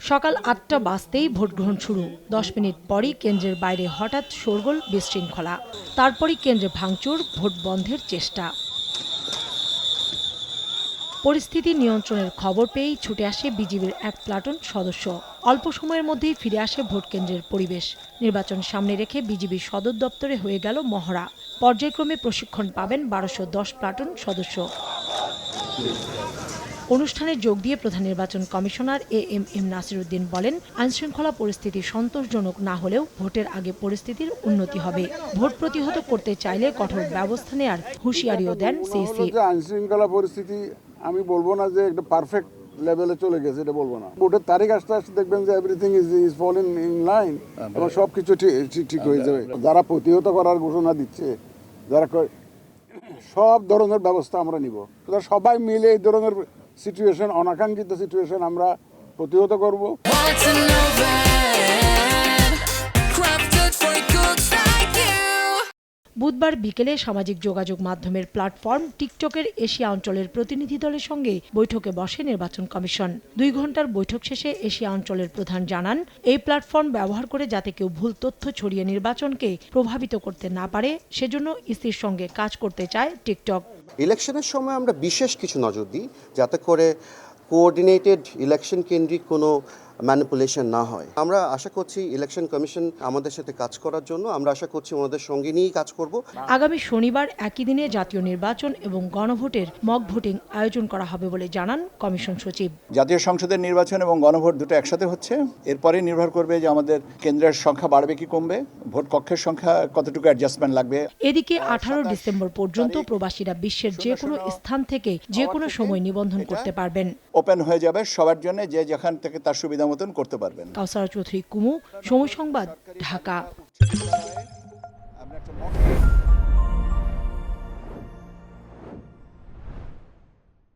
সকাল আটটা বাজতেই ভোট গ্রহণ শুরু। দশ মিনিট পরই কেন্দ্রের বাইরে হঠাৎ শোরগোল বিশৃঙ্খলা। তারপরই কেন্দ্রে ভাঙচুর, ভোট বন্ধের চেষ্টা। পরিস্থিতি নিয়ন্ত্রণের খবর পেয়েই ছুটে আসে বিজিবির এক প্লাটুন সদস্য। অল্প সময়ের মধ্যেই ফিরে আসে ভোট কেন্দ্রের পরিবেশ। নির্বাচন সামনে রেখে বিজিবির সদর দপ্তরে হয়ে গেল মহড়া। পর্যায়ক্রমে প্রশিক্ষণ পাবেন বারোশো দশ প্লাটুন সদস্য। অনুষ্ঠানে যোগ দিয়ে প্রধান নির্বাচন commissioner A M M Nasiruddin বলেন আইনশৃঙ্খলা পরিস্থিতি সন্তোষজনক না হলেও ভোটের আগে পরিস্থিতির উন্নতি হবে। ভোট প্রতিহত করতে চাইলে কঠোর ব্যবস্থা নেয়ার হুঁশিয়ারিও দেন সিসি যে আইন শৃঙ্খলা পরিস্থিতি আমি বলব না যে একটা পারফেক্ট লেভেলে চলে গেছে এটা বলব না। ভোটের তারিখ আসতে আসতে দেখবেন যে everything is is fall in in line এবং সব কিছু ঠিক ঠিক হয়ে যাবে। যারা প্রতিহত করার ঘোষণা দিচ্ছে যারা সব ধরনের ব্যবস্থা আমরা নিব। সবাই মিলে এই ধরনের সিচুয়েশন অনাকাঙ্ক্ষিত সিচুয়েশন আমরা প্রতিহত করব। বুধবার বিকেলে সামাজিক যোগাযোগ মাধ্যমের প্ল্যাটফর্ম টিকটকের এশিয়া অঞ্চলের প্রতিনিধি দলের সঙ্গে বৈঠকে বসে নির্বাচন কমিশন। দুই ঘণ্টার বৈঠক শেষে এশিয়া অঞ্চলের প্রধান জানান, এই প্ল্যাটফর্ম ব্যবহার করে যাতে কেউ ভুল তথ্য ছড়িয়ে নির্বাচনকে প্রভাবিত করতে না পারে, সেজন্য ইসির সঙ্গে কাজ করতে চায় টিকটক। ইলেকশনের সময় আমরা বিশেষ কিছু নজর দিই, যাতে করে কোঅর্ডিনেটেড ইলেকশন কেন্দ্রিক কোনো ম্যানিপুলেশন না হয়। আমরা আশা করছি ইলেকশন কমিশন আমাদের সাথে কাজ করার জন্য। আমরা আশা করছি ওনাদের সঙ্গে নিয়েই কাজ করব। আগামী শনিবার একই দিনে জাতীয় নির্বাচন এবং গণভোটের মক ভোটিং আয়োজন করা হবে বলে জানান কমিশন সচিব। জাতীয় সংসদের নির্বাচন এবং গণভোট দুটো একসাথে হচ্ছে। এরপরে নির্ভর করবে যে আমাদের কেন্দ্রের সংখ্যা বাড়বে কি কমবে। ভোট কক্ষের সংখ্যা কতটুকু অ্যাডজাস্টমেন্ট লাগবে। এদিকে আঠারো ডিসেম্বর পর্যন্ত প্রবাসীরা বিশ্বের যে কোনো স্থান থেকে যে কোনো সময় নিবন্ধন করতে পারবেন। ওপেন হয়ে যাবে সবার জন্য যে যেখান থেকে তার সুবিধা মতন করতে পারবেন। কাউসারা চৌধুরী কুমু সময় সংবাদ ঢাকা। আমরা একটা mock